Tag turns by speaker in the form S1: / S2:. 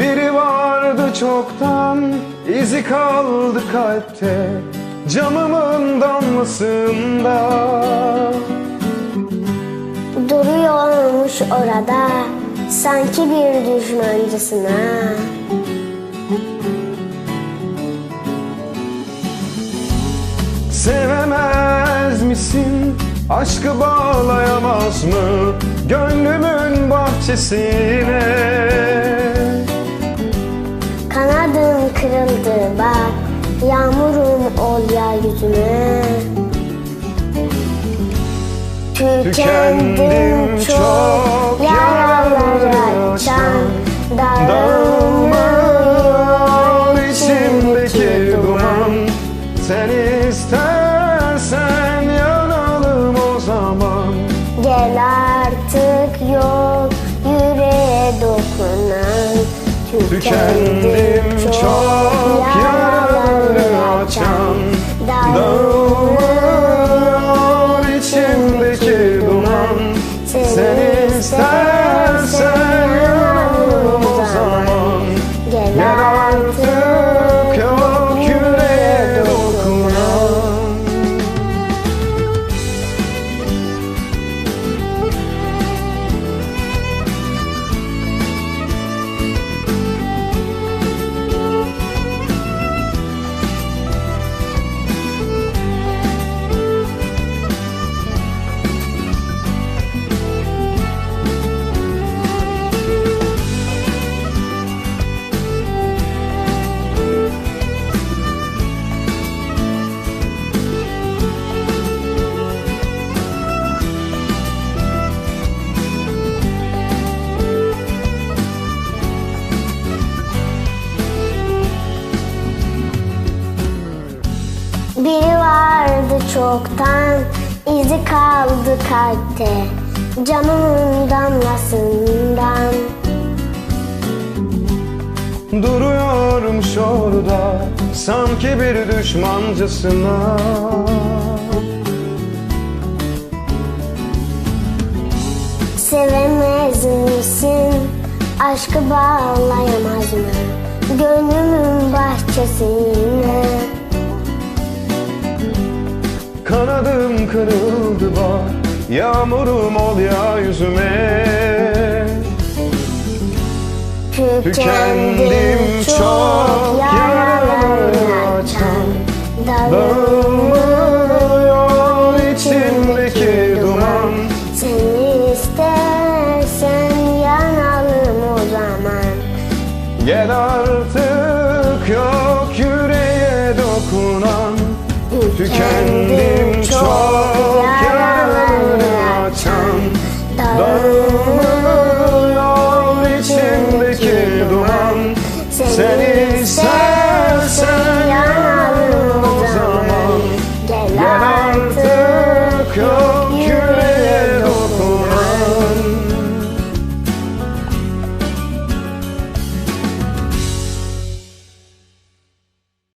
S1: Biri vardı çoktan izi kaldı kalpte Camımın damlasında
S2: Duruyormuş orada sanki bir düşmancısına
S1: Sevemez misin? Aşkı bağlayamaz mı? Gönlümün bahçesine
S2: bak Yağmurum ol ya yüzüme.
S1: Tükendim çok yaraları açan Dağılmıyor içimdeki duman. Sen istersen yanalım o zaman.
S2: Gel artık yok yüreğe dokunan.
S1: Tükendim çok
S2: Gel Biri vardı çoktan izi kaldı kalpte Camımın damlasından
S1: Duruyormuş orada sanki bir düşmancasına
S2: Sevemez misin? Aşkı bağlayamaz mı? Gönlümün bahçesine
S1: Kanadım kırıldı bak Yağmurum ol ya yüzüme. Tükendim çok yaraları açan Dağılmıyor içimdeki duman.
S2: Sen istersen yanalım o zaman.
S1: Gel artık yok yüreğe dokunan. Tükendim seni sen